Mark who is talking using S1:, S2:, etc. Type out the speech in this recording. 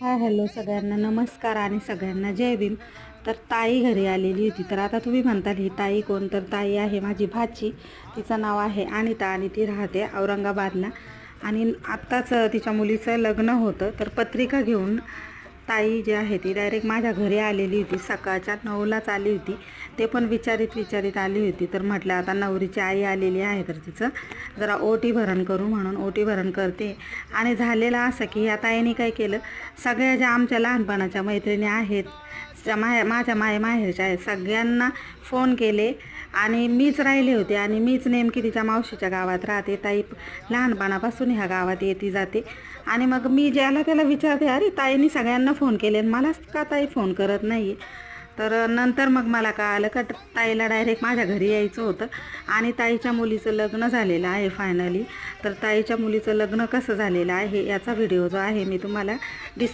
S1: Hi hello सगळ्यांना. नमस्कार आणि सगळ्यांना जय भीम. तर ताई घरी आलेली होती. तर आता तुम्ही म्हणताल ही ताई कोण? तर ताई आहे माझी भाची. तिचं नाव आहे अनिता आणि ती राहते औरंगाबादला. आणि आत्ताच तिच्या मुलीचं लग्न होतं. तर पत्रिका घेऊन ताई जी आहे ती डायरेक्ट माझ्या घरी आलेली होती. सकाळच्या नऊलाच आली होती. ते पण विचारित विचारित आली होती. तर म्हटलं आता नवरीची आई आलेली आहे तर तिचं जरा ओटी भरण करू म्हणून ओटी भरण करते. आणि झालेलं असं की या ताईने काय केलं सगळ्या ज्या आमच्या लहानपणाच्या मैत्रिणी आहेत ज्या माहे माझ्या माय माहेरच्या आहेत सगळ्यांना फोन केले आणि मीच राहिले होते आणि मीच नेमकी तिच्या मावशीच्या गावात राहते. ताई लहानपणापासून ह्या गावात येते जाते. आणि मग मी ज्याला त्याला विचारते अरे ताईंनी सगळ्यांना फोन केले आणि मलाच का ताई फोन करत नाही तर नंतर मग मला का आलं का ताईला डायरेक्ट माझ्या घरी यायचं होतं आणि ताईच्या मुलीचं लग्न झालेलं आहे फायनली तर ताईच्या मुलीचं लग्न कसं झालेलं आहे याचा व्हिडिओ जो आहे मी तुम्हाला डिस्